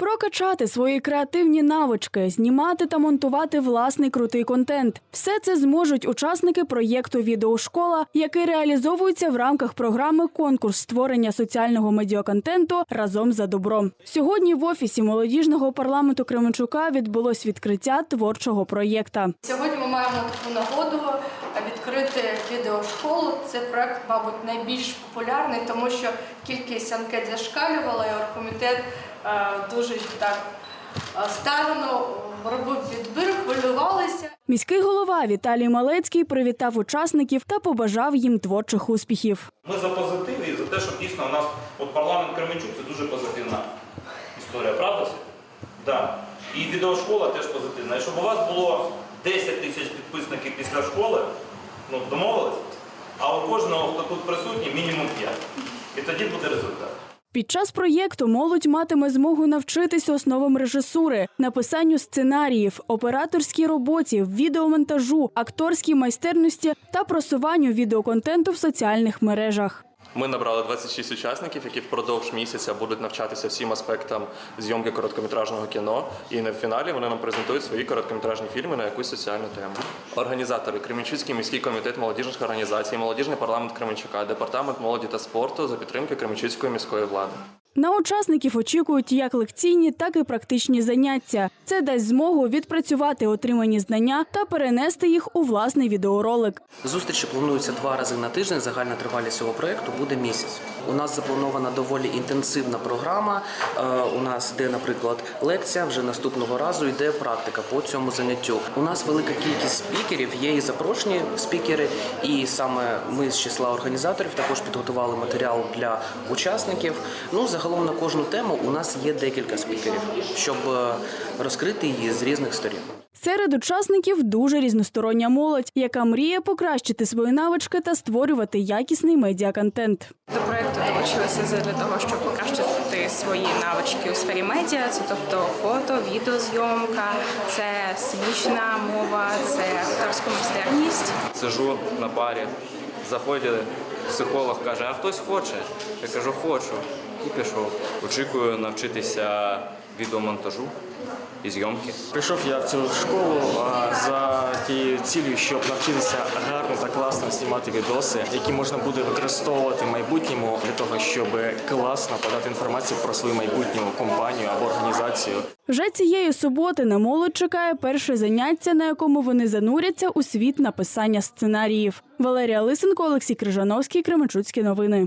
Прокачати свої креативні навички, знімати та монтувати власний крутий контент. Все це зможуть учасники проєкту Відеошкола, який реалізовується в рамках програми Конкурс створення соціального медіаконтенту разом за добром. Сьогодні в офісі молодіжного парламенту Кременчука відбулось відкриття творчого проєкта. Сьогодні ми маємо нагоду відкрити відеошколу. Це проект, мабуть, найбільш популярний, тому що кількість анкет зашкалювала, і оргкомітет е, дуже так е, старано робив відбір, хвилювалися. Міський голова Віталій Малецький привітав учасників та побажав їм творчих успіхів. Ми за позитив і за те, що дійсно у нас от парламент Кременчук це дуже позитивна історія, правда? Да. І відеошкола теж позитивна. І щоб у вас було 10 тисяч підписників після школи, ну домовились? А у кожного, хто тут присутній, мінімум 5. І тоді буде результат. Під час проєкту молодь матиме змогу навчитися основам режисури, написанню сценаріїв, операторській роботі, відеомонтажу, акторській майстерності та просуванню відеоконтенту в соціальних мережах. Ми набрали 26 учасників, які впродовж місяця будуть навчатися всім аспектам зйомки короткометражного кіно. І на фіналі вони нам презентують свої короткометражні фільми на якусь соціальну тему. Організатори Кременчуцький міський комітет молодіжних організацій, молодіжний парламент Кременчука, департамент молоді та спорту за підтримки Кременчуцької міської влади. На учасників очікують як лекційні, так і практичні заняття. Це дасть змогу відпрацювати отримані знання та перенести їх у власний відеоролик. Зустрічі плануються два рази на тиждень. Загальна тривалість цього проєкту буде місяць. У нас запланована доволі інтенсивна програма. Е, У нас йде, наприклад, лекція. Вже наступного разу йде практика по цьому заняттю. У нас велика кількість спікерів, є і запрошені спікери, і саме ми з числа організаторів також підготували матеріал для учасників. Ну, загалом на кожну тему у нас є декілька спікерів, щоб е, розкрити її з різних сторін. Серед учасників дуже різностороння молодь, яка мріє покращити свої навички та створювати якісний медіаконтент. До проекту долучилася для того, щоб покращити свої навички у сфері медіа, це тобто фото, відеозйомка, це сценічна мова, це акторська майстерність. сижу на парі, заходять, психолог каже, а хтось хоче? Я кажу, хочу. І пішов. Очікую навчитися відеомонтажу і зйомки. Прийшов я в цю школу а, за тією цілею, щоб навчитися гарно та класно знімати відоси, які можна буде використовувати в майбутньому для того, щоб класно подати інформацію про свою майбутню компанію або організацію. Вже цієї суботи на молодь чекає перше заняття, на якому вони зануряться у світ написання сценаріїв. Валерія Лисенко, Олексій Крижановський, Кременчуцькі новини.